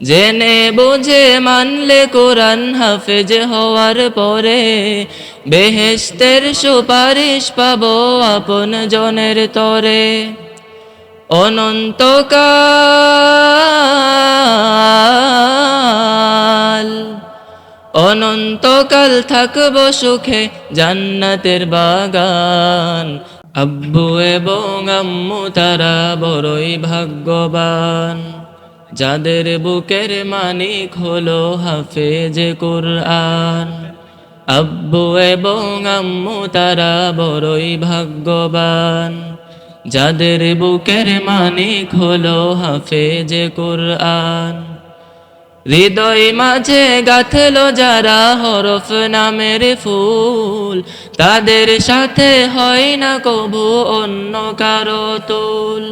জেনে বুঝে মানলে কোরআন হাফেজ হওয়ার পরে বেহেস্তের সুপারিশ পাবো আপন জনের তরে। অনন্তকাল অনন্তকাল থাকব সুখে জান্নাতের বাগান। আব্বু এবং আম্মু তারা বড়ই ভাগ্যবান। যাদের বুকের মানিক হলো হাফেজ কোরআন। আব্বু এবং আম্মু তারা বড়ই ভাগ্যবান। যাদের বুকের মানিক হলো হাফেজ কোরআন। হৃদয় মাঝে গাথলো যারা হরফ নামের ফুল। তাদের সাথে হয় না কবু অন্য কারও তুল।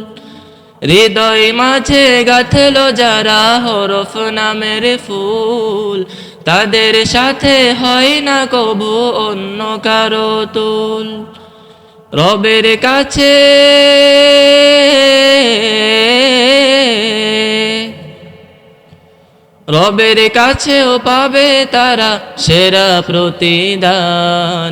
হৃদয় মাঝে গাথলো যারা হরফ নামের ফুল। তাদের সাথে হয় না কবু অন্য কারও তুল। রবের কাছে রবের কাছেও পাবে তারা সেরা প্রতিদান।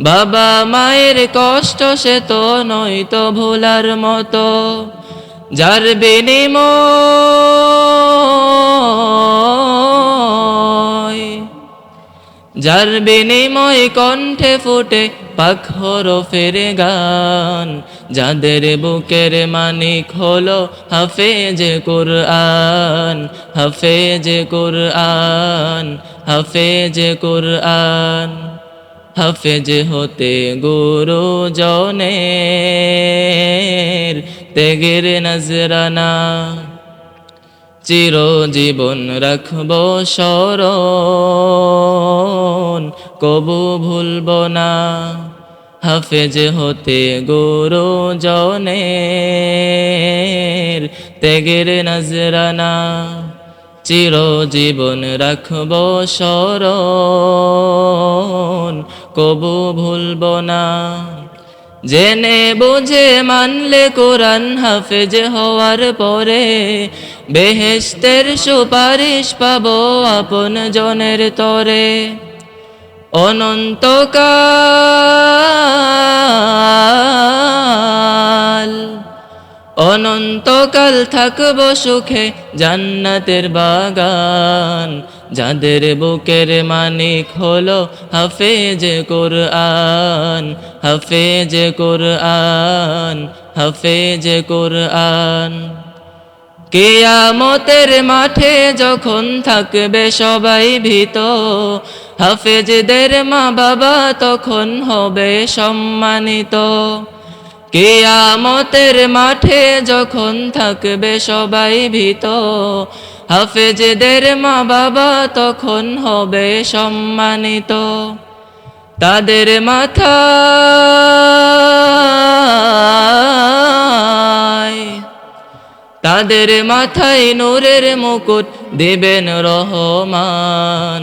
বাবা মায়ের কষ্ট সে তো নয়তো ভোলার মতো। যার বিনিময় যার বিনিময় কণ্ঠে ফুটে পাখর ফেরে গান। যাদের বুকের মানিক হলো হাফেজ কোরআন হাফেজ কোরআন হাফেজ কোরআন। হাফেজ হতে গুরু জনের তেগের নজরানা। চিরজীবন রাখব স্মরণ, কবু ভুলব না। হাফেজ হতে গুরু জনের তেগের নজরানা। চিরজীবন রাখব স্মরণ কবু ভুলব না। জেনে বুঝে মানলে কোরআন হাফেজ হওয়ার পরে বেহেস্তের সুপারিশ পাবো আপন জনের তরে। অনন্তকাল অনন্তকাল থাকব সুখে জান্নাতের বাগান। যাদের বুকের মানিক হলো হাফেজ কোরআন হাফেজ কোরআন হাফেজ কোরআন। কেয়ামতের মাঠে যখন থাকবে সবাই ভীত, হাফেজদের মা বাবা তখন হবে সম্মানিত। কেয়ামতের মাঠে যখন থাকবে সবাই ভীত, হাফেজদের মা বাবা তখন হবে সম্মানিত। তাদের মাথা তাদের মাথায় নূরের মুকুট দেবেন রহমান।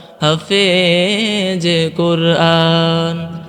হাফেজ কোরআন।